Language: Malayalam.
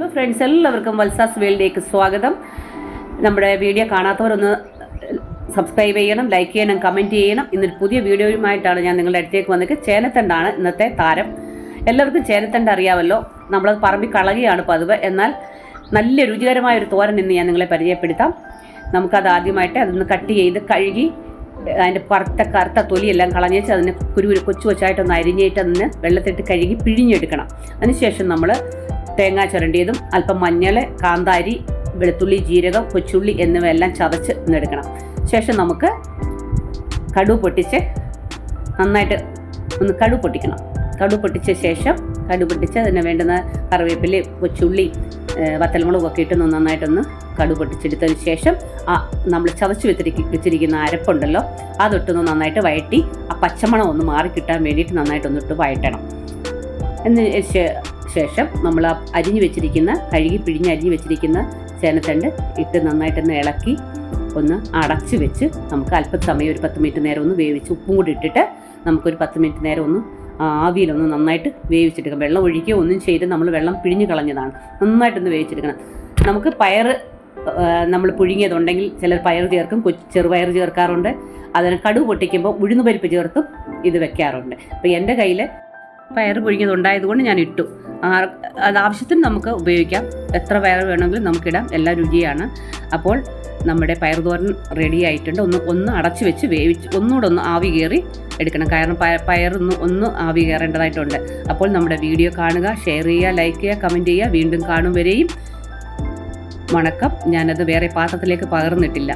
അപ്പോൾ ഫ്രണ്ട്സ് എല്ലാവർക്കും വത്സാസ് വേൾഡിലേക്ക് സ്വാഗതം. നമ്മുടെ വീഡിയോ കാണാത്തവരൊന്ന് സബ്സ്ക്രൈബ് ചെയ്യണം ലൈക്ക് ചെയ്യണം കമന്റ് ചെയ്യണം. ഇന്നൊരു പുതിയ വീഡിയോയുമായിട്ടാണ് ഞാൻ നിങ്ങളുടെ അടുത്തേക്ക് വന്നത്. ചേനത്തണ്ടാണ് ഇന്നത്തെ താരം. എല്ലാവർക്കും ചേനത്തണ്ട് അറിയാമല്ലോ. നമ്മളത് പറമ്പി കളയുകയാണ് പതിവ്. എന്നാൽ നല്ല രുചികരമായ ഒരു തോരൻ ഇന്ന് ഞാൻ നിങ്ങളെ പരിചയപ്പെടുത്താം. നമുക്കത് ആദ്യമായിട്ട് അതൊന്ന് കട്ട് ചെയ്ത് കഴുകി അതിന്റെ കറുത്ത കറുത്ത തൊലിയെല്ലാം കളഞ്ഞേച്ച് അതിനെ കുരു കൊച്ചു കൊച്ചായിട്ടൊന്ന് അരിഞ്ഞിട്ട് അതിന് വെള്ളത്തിട്ട് കഴുകി പിഴിഞ്ഞെടുക്കണം. അതിനുശേഷം നമ്മൾ തേങ്ങ ചുരണ്ടിയതും അല്പം മഞ്ഞൾ കാന്താരി വെളുത്തുള്ളി ജീരകം കൊച്ചുള്ളി എന്നിവയെല്ലാം ചതച്ച് എടുക്കണം ശേഷം നമുക്ക് കടു പൊട്ടിച്ച് നന്നായിട്ട് ഒന്ന് കടു പൊട്ടിക്കണം. കടു പൊട്ടിച്ച ശേഷം കടു പൊട്ടിച്ച് അതിന് വേണ്ടുന്ന കറിവേപ്പില കൊച്ചുള്ളി വത്തലമുളകൊക്കെ ഇട്ട് നന്നായിട്ടൊന്ന് കടു പൊട്ടിച്ചെടുത്തതിന് ശേഷം ആ നമ്മൾ ചതച്ച് വെച്ചിരിക്ക വെച്ചിരിക്കുന്ന അരപ്പുണ്ടല്ലോ അതൊട്ടൊന്ന് നന്നായിട്ട് വഴറ്റി ആ പച്ചമണം ഒന്ന് മാറി കിട്ടാൻ വേണ്ടിയിട്ട് നന്നായിട്ടൊന്നിട്ട് വഴറ്റണം എന്ന് ശേഷം നമ്മൾ ആ അരിഞ്ഞു വെച്ചിരിക്കുന്ന കഴുകി പിഴിഞ്ഞ് അരിഞ്ഞു വെച്ചിരിക്കുന്ന ചേനത്തണ്ട് ഇട്ട് നന്നായിട്ടൊന്ന് ഇളക്കി ഒന്ന് അടച്ച് വെച്ച് നമുക്ക് അല്പം സമയം ഒരു പത്ത് മിനിറ്റ് നേരം ഒന്ന് വേവിച്ച് ഉപ്പും കൂടി ഇട്ടിട്ട് നമുക്കൊരു പത്ത് മിനിറ്റ് നേരം ഒന്ന് ആവിയിലൊന്ന് നന്നായിട്ട് വേവിച്ചെടുക്കാം വെള്ളം ഒഴിക്കുകയോ ഒന്നും ചെയ്ത് നമ്മൾ വെള്ളം പിഴിഞ്ഞ് കളഞ്ഞതാണ്. നന്നായിട്ടൊന്ന് വേവിച്ചെടുക്കണം. നമുക്ക് പയർ നമ്മൾ പുഴുങ്ങിയതുണ്ടെങ്കിൽ ചിലർ പയർ ചേർക്കും ചെറുപയർ ചേർക്കാറുണ്ട്. അതിന് കടുവ് പൊട്ടിക്കുമ്പോൾ ഉഴുന്നുപരിപ്പ് ചേർത്തും ഇത് വെക്കാറുണ്ട്. അപ്പോൾ എന്റെ കയ്യിൽ പയർ പുഴുങ്ങിയത് ഉണ്ടായതുകൊണ്ട് ഞാൻ ഇട്ടു. അത് ആവശ്യത്തിന് നമുക്ക് ഉപയോഗിക്കാം. എത്ര പയർ വേണമെങ്കിലും നമുക്കിടാം എല്ലാം രുചിയാണ്. അപ്പോൾ നമ്മുടെ പയർ തോരൻ റെഡി ആയിട്ടുണ്ട്. ഒന്ന് ഒന്ന് അടച്ചു വെച്ച് വേവിച്ച് ഒന്നുകൂടെ ഒന്ന് ആവി കയറി എടുക്കണം. കാരണം പയർ ഒന്ന് ഒന്ന് ആവി കയറേണ്ടതായിട്ടുണ്ട്. അപ്പോൾ നമ്മുടെ വീഡിയോ കാണുക ഷെയർ ചെയ്യുക ലൈക്ക് ചെയ്യുക കമന്റ് ചെയ്യുക. വീണ്ടും കാണും വരെയും. വണക്കം. ഞാനത് വേറെ പാത്രത്തിലേക്ക് പകർന്നിട്ടില്ല.